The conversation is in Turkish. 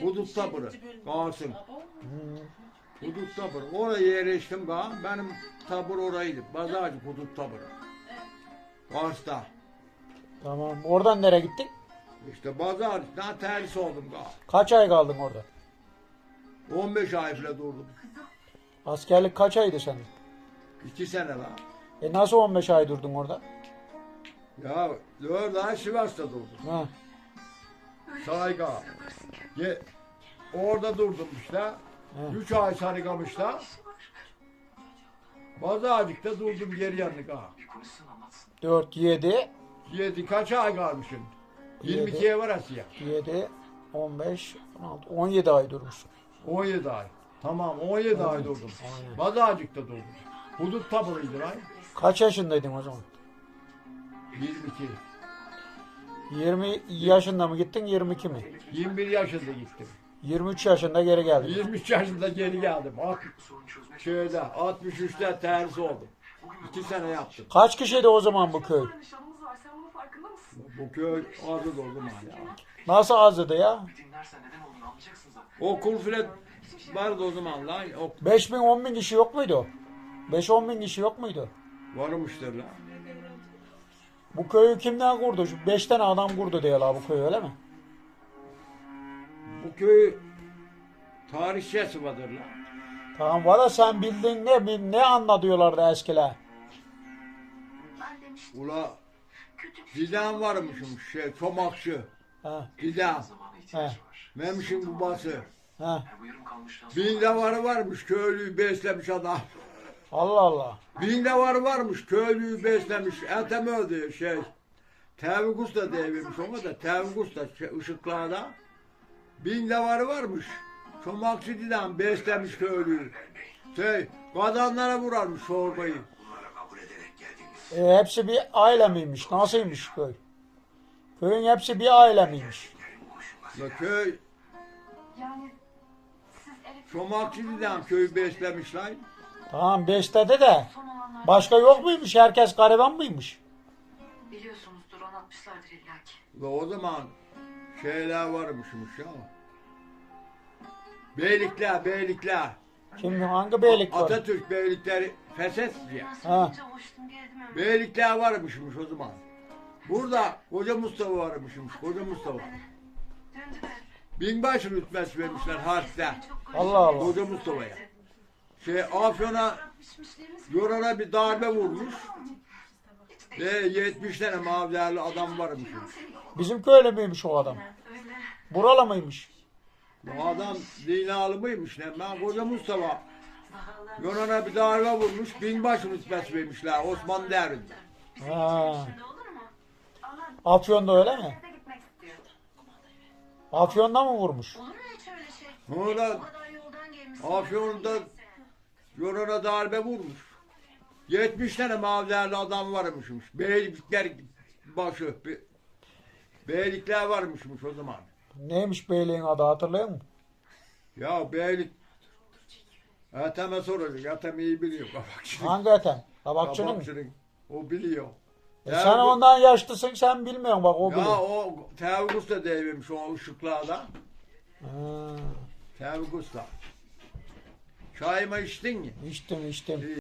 Hudut tabırı. Kalsın. Hudut tabırı. Oraya yerleştim ben. Benim tabur oraydı. Bazarcı hudut tabırı. Kars'ta. Tamam. Oradan nereye gittin? İşte Bazarcı'dan tersi oldum ga. Kaç ay kaldın orada? 15 ay bile durdum. Askerlik kaç aydı senin? 2 sene la. E nasıl 15 ay durdun orada? Ya 4 ay Sivas'ta durdum. Ha. Sarayga. Ge orada durdum işte. 3 ay Sarıgamış'ta. Bazarcık'ta durdum geri yanlık ha. 4, 7, 7 kaç ay kalmışsın? Yedi. 22'ye var Asya. 7, 15, 16, 17 ay durmuşsun. 17 ay. Tamam 17 ay durdum. Aynen. Bazarcık'ta durdum. Hudut taburuydu lan. Kaç yaşındaydın o zaman? 22. 20 yaşında mı gittin 22 mi? 21 yaşında gittim. 23 yaşında geri geldin. 23 yaşında geri geldim. At, şöyle 63'te tersi oldum. 2 sene yaptım. Kaç kişiydi o zaman bu köy? Bu köy azı doldum hala. Nasıl azdı ya? Dinlersen neden olduğunu anlayacaksın zaten. Okul filan vardı o zaman lan. Ok 5 bin 10 bin kişi yok muydu? 5-10 bin kişi yok muydu? varmıştır lan. Bu köyü kimden kurdu? Şu 5 tane adam kurdu diyorlar bu köyü öyle mi? Bu köy tarihçesi vardır lan. Tamam valla sen bildiğin ne bil- ne anla diyorlardı eskiler. Ben demiştim. Ula bir Didem varmışmış şey çomakçı. Ha, ihtiyaç var. Memişin babası. ha. Bin davarı varmış köylüyü beslemiş adam. Allah Allah. Bin davarı varmış köylüyü beslemiş. Etem öldü şey. Tevfik Usta devirmiş ona da Tevfik Usta şey, ışıklarda. Bin davarı varmış. Çomakçı Didem beslemiş köylüyü. Şey, kadınlara vurarmış çorbayı. E, hepsi bir aile miymiş? Nasılmış köy? Köyün hepsi bir aile miymiş? La köy yani siz elektrik Çomakçı Didem köyü beslemişler. Tamam beştede de son olanlar başka yok muymuş? Herkes gariban mıymış? biliyorsunuzdur anlatmışlardır illaki. Ve o zaman şeyler varmışmış ya. Beylikler, beylikler. Kim hangi beylik var? Atatürk beylikleri feshet diye. Ben Ha. Beylikler varmışmış o zaman. Burada Koca Mustafa varmışmış. Koca Mustafa. Binbaşı rütbesi vermişler harfte. Allah Allah. Koca Mustafa'ya. Şey Afyon'a Yorana bir darbe vurmuş. Ve 70 tane mavilerli adam varmış. Bizim köylü müymüş o adam? Öyle. Buralı mıymış? Bu adam dinalı mıymış ne? Ben Koca Mustafa Yunan'a bir darbe vurmuş, binbaşı rütbesi vermişler Osmanlı devrinde. Ha. Afyon'da öyle mi? Afyon'da mı vurmuş? Olur mu öyle şey? Orada. Afyon'da Yunan'a darbe vurmuş. 70 tane mavilerli adam varmışmış. Beylikler başı. be- Beylikler varmışmış o zaman. Neymiş beyliğin adı hatırlıyor musun? Ya beylik Eteme soracak. Etem iyi biliyor. Kabakçının. Hangi eten? Kabakçının mı? O biliyor. E Ya sen ondan yaşlısın sen bilmiyorsun bak o Ya biliyor. o Tevfik Usta devirmiş o ışıklarda. Ha, Tevfik Usta. Çayımı içtin mi? içtim içtim.